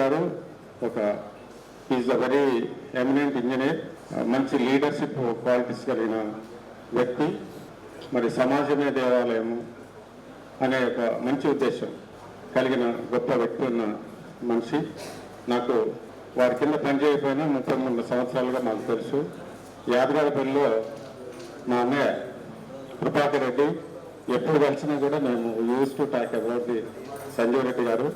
గారు ఒక is a very eminent engineer మంచి లీడర్షిప్ క్వాలిటీస్ కలిగిన వ్యక్తి మరి సమాజమే దేవాలయము అనే ఒక మంచి ఉద్దేశం కలిగిన గొప్ప వ్యక్తి ఉన్న మనిషి. నాకు వారి కింద పనిచేయకపోయినా ముప్పై మూడు సంవత్సరాలుగా మాకు తెలుసు. యాదగారిపల్లిలో మా అన్నయ్య కృపాకర్ రెడ్డి ఎప్పుడు కలిసినా కూడా మేము use to talk about the Sanjeev Reddy garu.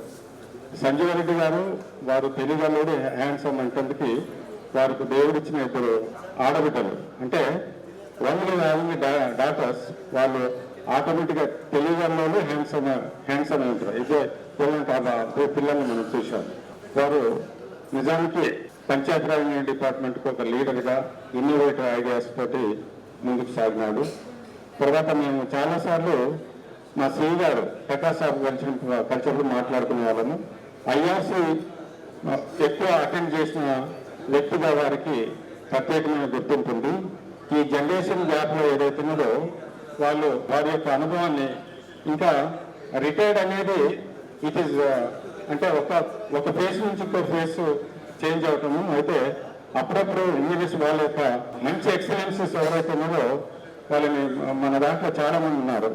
Sanjay Reddy గారు వారు తెలుగులోని హ్యాండ్సమ్ అంటందుకు వారికి దేవుడిచ్చిన ఇద్దరు ఆడబిడ్డలు. అంటే ఓన్లీ హ్యావింగ్ డాటర్స్ వాళ్ళు ఆటోమేటిక్గా తెలుగులోనే హ్యాండ్సమ్ హ్యాండ్సమ్ ఉంటారు. ఇదే పిల్లలు పిల్లల్ని మనం చూసాం వారు నిజానికి పంచాయతీరాజ్ డిపార్ట్మెంట్కి ఒక లీడర్గా ఇన్నోవేటివ్ ఐడియాస్ తోటి ముందుకు సాగినాడు. తర్వాత మేము చాలాసార్లు మా శ్రీ గారు ప్రకాశ్ సాబ్ కలిసి కలిసినప్పుడు మాట్లాడుకునే వాళ్ళము. ఐఆర్సీ ఎక్కువ అటెండ్ చేసిన వ్యక్తిగా వారికి ప్రత్యేకమైన గుర్తింపు ఉంది. ఈ జనరేషన్ గ్యాప్లో ఏదైతే ఉన్నదో వాళ్ళు వారి యొక్క అనుభవాన్ని ఇంకా రిటైర్డ్ అనేది ఇట్ ఈస్ అంటే ఒక ఒక ఫేస్ నుంచి ఇంకో ఫేస్ చేంజ్ అవటము అయితే అప్పుడప్పుడు ఇంజనీర్స్ వాళ్ళ యొక్క మంచి ఎక్సలెన్సెస్ ఎవరైతే ఉన్నారో వాళ్ళని మన దాంట్లో చాలామంది ఉన్నారు.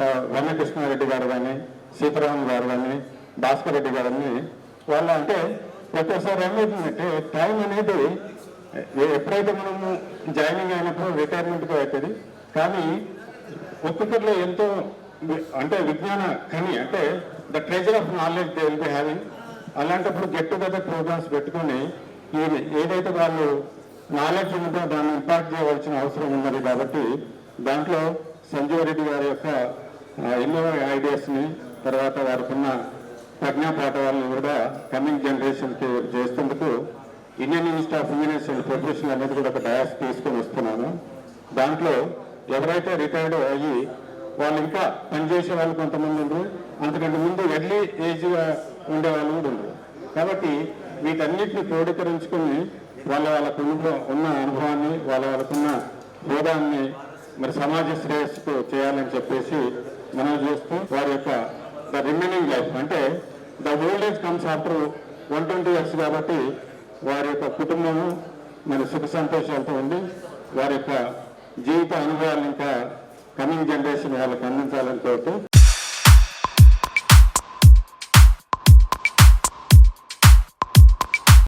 ఆ, రమ్యకృష్ణారెడ్డి గారు కానీ సీతారామన్ గారు కానీ భాస్కర్ రెడ్డి గారని వాళ్ళు వాళ్ళ అంటే ఒక్కోసారి ఏమవుతుందంటే టైం అనేది ఎప్పుడైతే మనము జాయినింగ్ అయినప్పుడు రిటైర్మెంట్గా అవుతుంది కానీ ఒక్కొక్కరిలో ఎంతో అంటే విజ్ఞాన కని అంటే the treasure of knowledge they will be having అలాంటప్పుడు గెట్ టుగెదర్ ప్రోగ్రామ్స్ పెట్టుకొని ఈ ఏదైతే వాళ్ళు నాలెడ్జ్ ఉందో దాన్ని ఇంపాక్ట్ చేయవలసిన అవసరం ఉన్నది కాబట్టి దాంట్లో సంజీవ్ రెడ్డి గారి యొక్క ఎన్నో ఐడియాస్ని తర్వాత వారికి ఉన్న ప్రజ్ఞాపాఠ వాళ్ళని కూడా కమింగ్ జనరేషన్కి చేసేందుకు Indian Institute of Engineers and profession అనేది కూడా ఒక డయాస్ తీసుకొని వస్తున్నాను. దాంట్లో ఎవరైతే రిటైర్డ్ అయ్యి వాళ్ళు ఇంకా పనిచేసే వాళ్ళు కొంతమంది ఉండరు. అంతకంటే ముందు ఎర్లీ ఏజ్గా ఉండేవాళ్ళు కూడా ఉండరు. కాబట్టి వీటన్నిటిని క్రోడీకరించుకొని వాళ్ళ వాళ్ళకు ఉన్న అనుభవాన్ని వాళ్ళ వాళ్ళకున్న హోదాన్ని మరి సమాజ శ్రేయస్సుకు చేయాలని చెప్పేసి మనం చేస్తూ వారి యొక్క ద రిమైనింగ్ లైఫ్ అంటే the old age comes after one twenty years కాబట్టి వారి యొక్క కుటుంబము మరి సుఖ సంతోషాలతో ఉండి వారి యొక్క జీవిత అనుభవాలు ఇంకా కమింగ్ జనరేషన్ వాళ్ళకి అందించాలని కోరుతూ